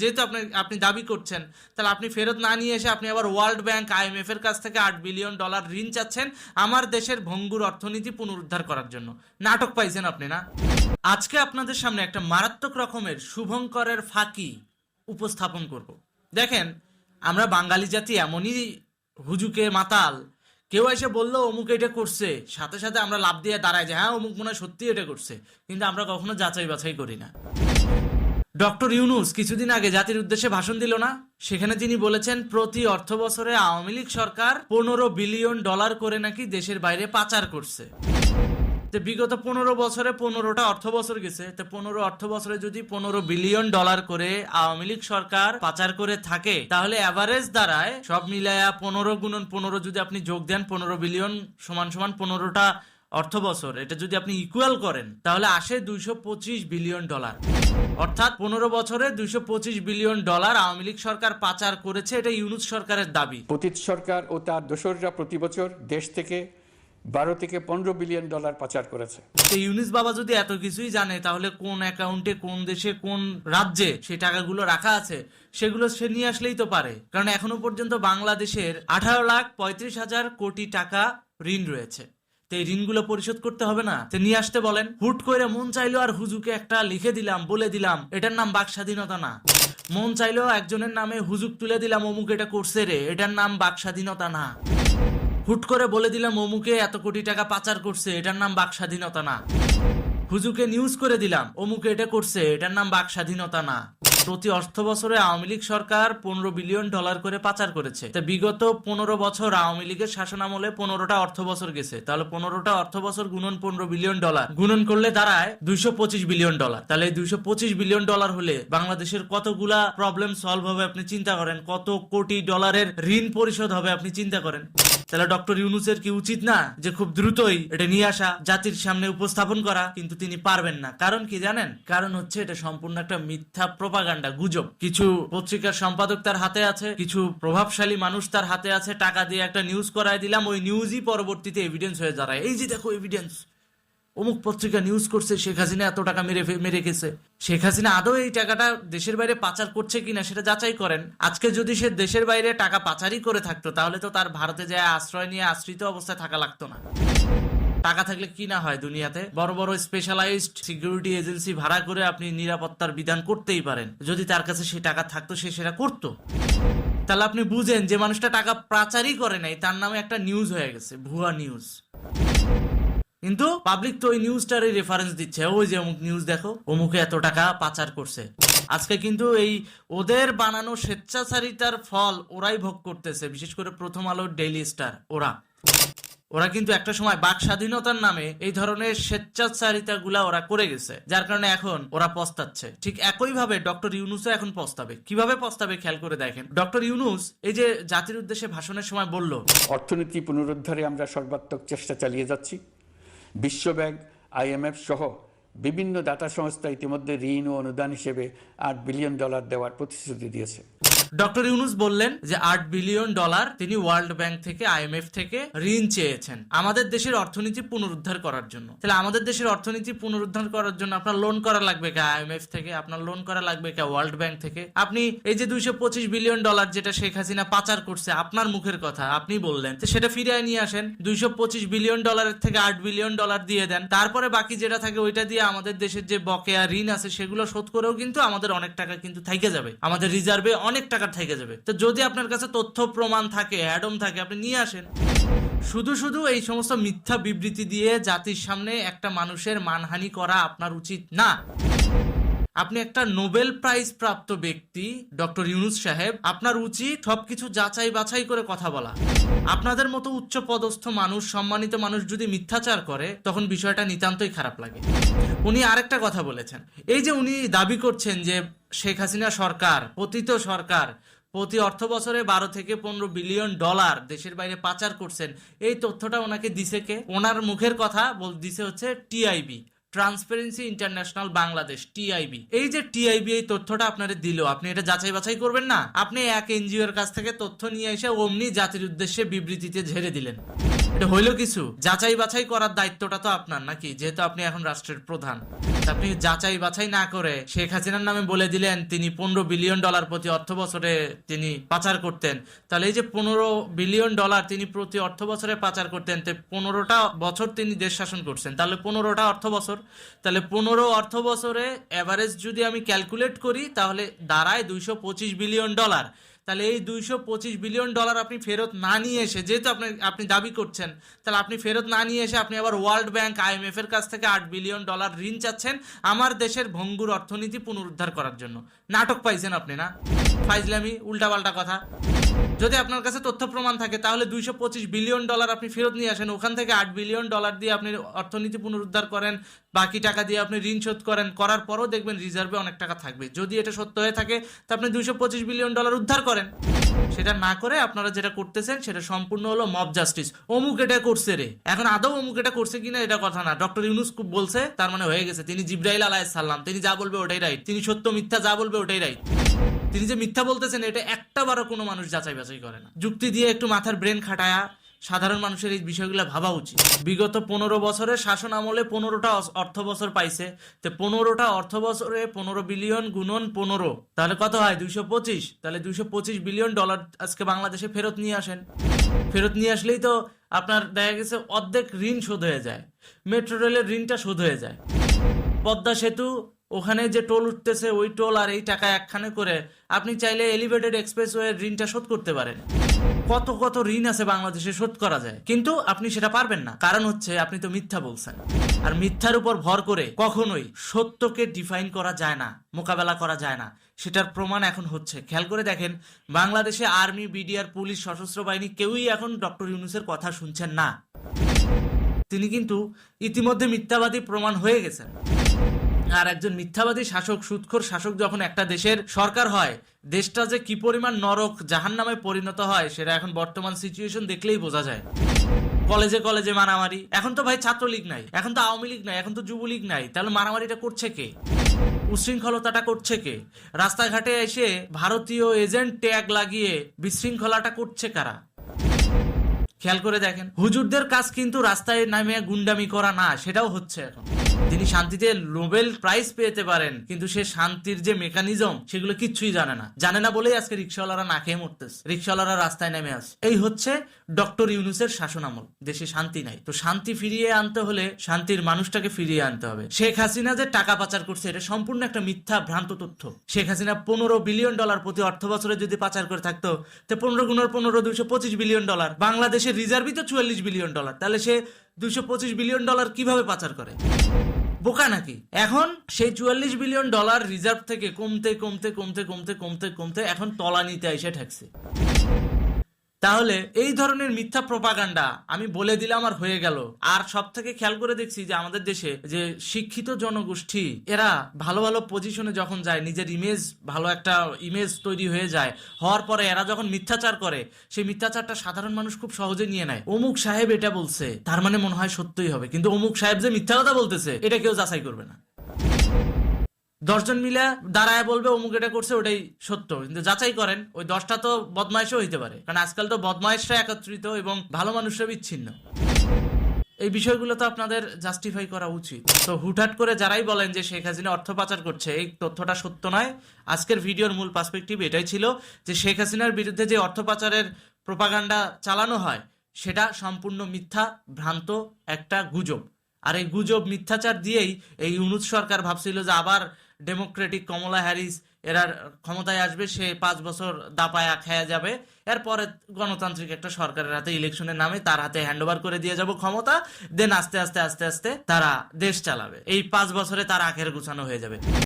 যেহেতু আপনি আপনি দাবি করছেন, তাহলে আপনি ফেরত না নিয়ে এসে আপনি আবার ওয়ার্ল্ড ব্যাংক আইএমএফ এর কাছ থেকে আট বিলিয়ন ডলার ঋণ চাচ্ছেন আমার দেশের ভঙ্গুর অর্থনীতি পুনরুদ্ধার করার জন্য। নাটক পাইছেন আপনি, না? আজকে আপনাদের সামনে একটা মারাত্মক রকমের শুভঙ্করের ফাঁকি উপস্থাপন করব। দেখেন, আমরা বাঙালি জাতি এমনই হুজুকে মাতাল। কেউ এসে বলল, অমুক এটা করছে। সাথে সাথে আমরা লাভ দিয়ে দাঁড়াই যে হ্যাঁ অমুক মনে হয় সত্যি এটা করছে। কিন্তু আমরা কখনো যাচাই বাছাই করি না। ডক্টর ইউনুস কিছুদিন আগে জাতির উদ্দেশ্যে ভাষণ দিল না। সেখানে তিনি বলেছেন, প্রতি অর্থ বছরে আওয়ামী লীগ সরকার পনেরো বিলিয়ন ডলার করে নাকি দেশের বাইরে পাচার করছে। তো বিগত পনেরো বছরে পনেরোটা অর্থ বছর গেছে। তো পনেরো অর্থ বছরে যদি পনেরো বিলিয়ন ডলার করে আওয়ামী লীগ সরকার পাচার করে থাকে, তাহলে অ্যাভারেজ দ্বারায় সব মিলায়া পনেরো গুণন পনেরো যদি আপনি যোগ দেন, পনেরো বিলিয়ন সমান সমান পনেরোটা অর্থ বছর এটা যদি আপনি ইকুয়াল করেন তাহলে আসে দুইশো পঁচিশ বিলিয়ন ডলার অর্থাৎ পনেরো বছরে দুইশো পঁচিশ বিলিয়ন ডলার আওয়ামী লীগ সরকার পাচার করেছে এটা ইউনুস সরকারের দাবি। পতিত সরকার ও তার দোসররা প্রতি বছর দেশ থেকে বারো থেকে পনেরো বিলিয়ন ডলার পাচার করেছে। তো ইউনিস বাবা যদি এত কিছুই জানে তাহলে কোন অ্যাকাউন্টে কোন দেশে কোন রাজ্যে সেই টাকাগুলো রাখা আছে সেগুলো সে নিয়ে আসলেই তো পারে। কারণ এখনও পর্যন্ত বাংলাদেশের আঠারো লাখ পঁয়ত্রিশ হাজার কোটি টাকা ঋণ রয়েছে। তো এই ঋণগুলো পরিশোধ করতে হবে না। তো নিয়ে আসতে বলেন। হুট করে মন চাইলো আর হুজুকে একটা লিখে দিলাম, বলে দিলাম। এটার নাম বাক স্বাধীনতা না। মন চাইলো একজনের নামে হুজুক তুলে দিলাম, অমুক এটা করছে রে, এটার নাম বাক স্বাধীনতা না। হুট করে বলে দিলাম, অমুকে এত কোটি টাকা পাচার করছে, এটার নাম বাক স্বাধীনতা না। হুজুকে নিউজ করে দিলাম। অমুকে এটা করছে, এটার নাম বাক স্বাধীনতা না। প্রতি অর্থ বছরে আওয়ামী লীগ সরকার পনেরো বিলিয়ন ডলার করে পাচার করেছে। তা বিগত পনেরো বছর আওয়ামী লীগের শাসন আমলে পনেরোটা অর্থ বছর গেছে। তাহলে পনেরোটা অর্থ বছর গুণন পনেরো বিলিয়ন ডলার। গুণন করলে দাঁড়ায় দুইশো পঁচিশ বিলিয়ন ডলার। তাহলে দুইশো পঁচিশ বিলিয়ন ডলার হলে বাংলাদেশের কতগুলা প্রবলেম সলভ হবে আপনি চিন্তা করেন? কত কোটি ডলারের ঋণ পরিশোধ হবে আপনি চিন্তা করেন? তাহলে ডক্টর ইউনুসের কি উচিত না যে খুব দ্রুতই এটা নিয়ে আসা, জাতির সামনে উপস্থাপন করা? কিন্তু তিনি পারবেন না। কারণ কি জানেন? কারণ হচ্ছে এটা সম্পূর্ণ একটা মিথ্যা প্রপাগান্ডা, গুজব। কিছু পত্রিকার সম্পাদক তার হাতে আছে, কিছু প্রভাবশালী মানুষ তার হাতে আছে, টাকা দিয়ে একটা নিউজ করায় দিলাম, ওই নিউজই পরবর্তীতে এভিডেন্স হয়ে দাঁড়ায়। এই যে দেখো এভিডেন্স অমুক পত্রিকা নিউজ করছে, শেখ হাসিনা এত টাকা মেরে মেরে গেছে শেখ হাসিনা আদৌ এই টাকাটা দেশের বাইরে পাচার করছে কিনা সেটা যাচাই করেন। আজকে যদি সে দেশের বাইরে টাকা পাচারই করে থাকতো, তাহলে তো তার ভারতে যায় আশ্রয় নিয়ে আশ্রিত অবস্থায় থাকা লাগতো না। টাকা থাকলে কি না হয় দুনিয়াতে? বড় বড় স্পেশালাইজড সিকিউরিটি এজেন্সি ভাড়া করে আপনি নিরাপত্তার বিধান করতেই পারেন। যদি তার কাছে সেই টাকা থাকতো, সে সেটা করতো। তাহলে আপনি বুঝেন যে মানুষটা টাকা পাচারই করে নাই, তার নামে একটা নিউজ হয়ে গেছে, ভুয়া নিউজ কিন্তু পাবলিক তো ওই নিউজটারই রেফারেন্স দিচ্ছে। ওই যে অমুক নিউজ দেখো, অমুকে এত টাকা পাচার করছে। আজকে কিন্তু এই ওদের বানানো স্বেচ্ছাচারিতার ফল ওরাই ভোগ করতেছে, বিশেষ করে প্রথম আলো ডেইলি স্টার ওরা। ওরা কিন্তু একটা সময় বাক স্বাধীনতার নামে এই ধরনের স্বেচ্ছাচারিতা গুলা ওরা করে গেছে, যার কারণে এখন ওরা পস্তাচ্ছে। ঠিক একই ভাবে ডক্টর ইউনুসও এখন পস্তাবে। কীভাবে পস্তাবে খেয়াল করে দেখেন? ডক্টর ইউনুস এই যে জাতির উদ্দেশ্যে ভাষণের সময় বলল, অর্থনীতি পুনরুদ্ধারে আমরা সর্বাত্মক চেষ্টা চালিয়ে যাচ্ছি। বিশ্বব্যাংক আইএমএফ সহ বিভিন্ন দাতা সংস্থা ইতিমধ্যে ঋণ ও অনুদান হিসেবে আট বিলিয়ন ডলার দেওয়ার প্রতিশ্রুতি দিয়েছে। ডক্টর ইউনুস বললেন যে আট বিলিয়ন ডলার তিনি ওয়ার্ল্ড ব্যাংক থেকে আইএমএফ থেকে ঋণ চেয়েছেন আমাদের দেশের অর্থনীতি পুনরুদ্ধার করার জন্য। তাহলে আমাদের দেশের অর্থনীতি পুনরুদ্ধার করার জন্য আপনার লোন করা লাগবে কে? আইএমএফ থেকে, আপনার লোন করা লাগবে কে? ওয়ার্ল্ড ব্যাংক থেকে। আপনি এই যে দুইশো পঁচিশ বিলিয়ন ডলার যেটা শেখ হাসিনা পাচার করছে, আপনার মুখের কথা আপনি বললেন সেটা ফিরিয়ে নিয়ে আসেন, দুইশো পঁচিশ বিলিয়ন ডলারের থেকে আট বিলিয়ন ডলার দিয়ে দেন, তারপরে বাকি যেটা থাকে ওইটা দিয়ে আমাদের দেশের যে বকেয়া ঋণ আছে, সেগুলো শোধ করেও কিন্তু আমাদের অনেক টাকা কিন্তু থাইকে যাবে। আমাদের রিজার্ভে অনেক টাকা থেকে যাবে। তো যদি আপনার কাছে তথ্য, প্রমাণ থাকে অ্যাডম থাকে, আপনি নিয়ে আসেন। শুধু শুধু এই সমস্ত মিথ্যা বিবৃতি দিয়ে জাতির সামনে একটা মানুষের মানহানি করা আপনার উচিত না। আপনি একটা নোবেল প্রাইজ প্রাপ্ত ব্যক্তি, ডক্টর ইউনুস সাহেব। আপনার উচিত সবকিছু যাচাই বাছাই করে কথা বলা। আপনাদের মতো উচ্চ পদস্থ মানুষ, সম্মানিত মানুষ যদি মিথ্যাচার করে, তখন বিষয়টা নিতান্তই খারাপ লাগে। উনি আরেকটা কথা বলেছেন। এই যে উনি দাবি করছেন যে শেখ হাসিনা সরকার, পতিত সরকার, প্রতি অর্থ বছরে বারো থেকে পনেরো বিলিয়ন ডলার দেশের বাইরে পাচার করছেন, এই তথ্যটা ওনাকে দিছে কে? ওনার মুখের কথা দিছে হচ্ছে TIB Transparency International Bangladesh TIB এই যে টিআইবি এই তথ্যটা আপনার দিল, আপনি এটা যাচাই বাছাই করবেন না। আপনি এক এনজিও এর কাছ থেকে তথ্য নিয়ে এসে অমনি জাতির উদ্দেশ্যে বিবৃতিতে ঝেড়ে দিলেন। এটা হইল কিছু? যাচাই বাছাই করার দায়িত্বটা তো আপনার নাকি? যেহেতু আপনি এখন রাষ্ট্রের প্রধান। আপনি যাচাই বাছাই না করে শেখ হাসিনার নামে বলে দিলেন, তিনি পনেরো বিলিয়ন ডলার প্রতি অর্থ বছরে তিনি পাচার করতেন। তাহলে এই যে পনেরো বিলিয়ন ডলার তিনি প্রতি অর্থ বছরে পাচার করতেন, তো পনেরোটা বছর তিনি দেশ শাসন করছেন। তাহলে পনেরোটা অর্থ বছর? তাহলে পনেরো অর্থ বছরে অ্যাভারেজ যদি আমি ক্যালকুলেট করি, তাহলে দাঁড়ায় দুইশো পঁচিশ বিলিয়ন ডলার। তাহলে এই দুইশো পঁচিশ বিলিয়ন ডলার আপনি ফেরত না নিয়ে এসে, যেহেতু আপনি আপনি দাবি করছেন, তাহলে আপনি ফেরত না নিয়ে এসে আপনি আবার ওয়ার্ল্ড ব্যাংক আইএমএফ এর কাছ থেকে আট বিলিয়ন ডলার ঋণ চাচ্ছেন আমার দেশের ভঙ্গুর অর্থনীতি পুনরুদ্ধার করার জন্য। নাটক পাইছেন আপনি না? ফাইজলামি, উল্টাপাল্টা কথা। যদি আপনার কাছে তথ্য প্রমাণ থাকে, তাহলে দুইশো পঁচিশ বিলিয়ন ডলার আপনি ফেরত নিয়ে আসেন। ওখান থেকে আট বিলিয়ন ডলার দিয়ে আপনি অর্থনীতি পুনরুদ্ধার করেন, বাকি টাকা দিয়ে আপনি ঋণ শোধ করেন, করার পরও দেখবেন রিজার্ভে অনেক টাকা থাকবে। যদি এটা সত্য হয়ে থাকে, তা আপনি দুইশো পঁচিশ বিলিয়ন ডলার উদ্ধার করেন। সেটা না করে আপনারা যেটা করতেছেন, সেটা সম্পূর্ণ হলো মব জাস্টিস অমুক এটা করছে রে। এখন আদৌ অমুক এটা করছে কিনা, এটা কথা না। ডক্টর ইউনুস বলছে, তার মানে হয়ে গেছে। তিনি জিব্রাইল আলাহ সাল্লাম তিনি যা বলবে ওটাই রাইট তিনি সত্য মিথ্যা যা বলবে ওটাই রাইট তিনি যে মিথ্যা বলতেছেন, এটা একটা বারও কোনো মানুষ যাচাই বাছাই করে না। যুক্তি দিয়ে একটু মাথার ব্রেন খাটায়া সাধারণ মানুষের এই বিষয়গুলো ভাবা উচিত। বিগত পনেরো বছরের শাসন আমলে পনেরোটা অর্থ বছর পাইছে। তো পনেরোটা অর্থ বছরে পনেরো বিলিয়ন গুণন পনেরো। তাহলে কত হয়? দুইশো পঁচিশ। তাহলে দুইশো পঁচিশ বিলিয়ন ডলার আজকে বাংলাদেশে ফেরত নিয়ে আসেন। ফেরত নিয়ে আসলেই তো আপনার দেখা গেছে অর্ধেক ঋণ শোধ হয়ে যায়। মেট্রো রেলের ঋণটা শোধ হয়ে যায়। পদ্মা সেতু ওখানে যে টোল উঠতেছে, ওই টোল আর এই টাকা একখানে করে আপনি চাইলে এলিভেটেড এক্সপ্রেসওয়ের ঋণটা শোধ করতে পারেন। কত কত ঋণ আছে বাংলাদেশে শোধ করা যায়? কিন্তু আপনি সেটা পারবেন না। কারণ হচ্ছে, আপনি তো মিথ্যা বলছেন। আর মিথ্যার উপর ভর করে কখনোই সত্যকে ডিফাইন করা যায় না, মোকাবেলা করা যায় না। সেটার প্রমাণ এখন হচ্ছে। খেয়াল করে দেখেন, বাংলাদেশে আর্মি বিডিআর পুলিশ সশস্ত্র বাহিনী কেউই এখন ডক্টর ইউনুসের কথা শুনছেন না। তিনি কিন্তু ইতিমধ্যে মিথ্যাবাদী প্রমাণ হয়ে গেছেন। আর একজন মিথ্যাবাদী শাসক, সুৎখোর শাসক যখন একটা দেশের সরকার হয়, দেশটা যে কি পরিমাণ নরক জাহান নামে পরিণত হয়, সেটা এখন বর্তমান সিচুয়েশন দেখলেই বোঝা যায়। কলেজে কলেজে মারামারি। এখন তো ভাই ছাত্রলীগ নাই, এখন তো আওয়ামী লীগ নাই, এখন তো যুবলীগ নাই, তাহলে মারামারিটা করছে কে? উশৃঙ্খলতাটা করছে কে? রাস্তাঘাটে এসে ভারতীয় এজেন্ট ট্যাগ লাগিয়ে বিশৃঙ্খলাটা করছে কারা? খেয়াল করে দেখেন, হুজুরদের কাজ কিন্তু রাস্তায় নামে গুন্ডামি করা না, সেটাও হচ্ছে এখন। তিনি শান্তিতে নোবেল প্রাইজ পেতে পারেন, কিন্তু সে শান্তির যে মেকানিজম, সেগুলো কিচ্ছুই জানে না। জানে না বলেই আজকে রিক্সাওয়ালারা না খেয়ে মরতেছে। রিক্সাওয়ালারা রাস্তায় নেমে আসে। এই হচ্ছে ডক্টর ইউনুসের শাসন আমল দেশে শান্তি নাই। তো শান্তি ফিরিয়ে আনতে হলে শান্তির মানুষটাকে ফিরিয়ে আনতে হবে। শেখ হাসিনা যে টাকা পাচার করছে, এটা সম্পূর্ণ একটা মিথ্যা, ভ্রান্ত তথ্য। শেখ হাসিনা পনেরো বিলিয়ন ডলার প্রতি অর্থ বছরে যদি পাচার করে থাকতো, তো পনেরো গুণের পনেরো দুইশো পঁচিশ বিলিয়ন ডলার। বাংলাদেশের রিজার্ভই তো চুয়াল্লিশ বিলিয়ন ডলার। তাহলে সে দুইশো পঁচিশ বিলিয়ন ডলার কীভাবে পাচার করে? বোকা নাকি? এখন সেই চুয়াল্লিশ বিলিয়ন ডলার রিজার্ভ থেকে কমতে কমতে কমতে কমতে কমতে কমতে এখন তলানিতে এসে ঠেকছে। তাহলে এই ধরনের মিথ্যা প্রপাগান্ডা আমি বলে দিলাম আর হয়ে গেল। আর সব থেকে খেয়াল করে দেখছি যে আমাদের দেশে যে শিক্ষিত জনগোষ্ঠী, এরা ভালো ভালো পজিশনে যখন যায়, নিজের ইমেজ ভালো একটা ইমেজ তৈরি হয়ে যায়, হওয়ার পরে এরা যখন মিথ্যাচার করে, সেই মিথ্যাচারটা সাধারণ মানুষ খুব সহজে নিয়ে নেয়। অমুক সাহেব এটা বলছে, তার মানে মনে হয় সত্যই হবে। কিন্তু অমুক সাহেব যে মিথ্যা কথা বলতেছে, এটা কেউ যাচাই করবে না। দশজন মিলে দাঁড়ায় বলবে, অমুক এটা করছে, ওটাই সত্য। কিন্তু যাচাই করেন, ওই দশটা তো বদমাইশও হইতে পারে। কারণ আজকাল তো বদমাইশরা একত্রিত এবং ভালো মানুষরা বিচ্ছিন্ন। এই বিষয়গুলো তো আপনাদের জাস্টিফাই করা উচিত। তো হুটহাট করে যারাই বলেন যে শেখ হাসিনা অর্থ পাচার করছে, এই তথ্যটা সত্য নয়। আজকের ভিডিওর মূল পার্সপেক্টিভ এটাই ছিল যে শেখ হাসিনার বিরুদ্ধে যে অর্থ পাচারের প্রপাগান্ডা চালানো হয়, সেটা সম্পূর্ণ মিথ্যা, ভ্রান্ত একটা গুজব। আর এই গুজব মিথ্যাচার দিয়েই এই ইউনুস সরকার ভাবছিল যে আবার ডেমোক্রেটিক কমলা হ্যারিস এরা ক্ষমতায় আসবে, সে পাঁচ বছর দাপায়া খেয়া যাবে। এরপরে গণতান্ত্রিক একটা সরকারের হাতে ইলেকশনের নামে তার হাতে হ্যান্ডওভার করে দিয়ে যাব ক্ষমতা। দেন আস্তে আস্তে আস্তে আস্তে তারা দেশ চালাবে। এই পাঁচ বছরে তার আখের গুছানো হয়ে যাবে।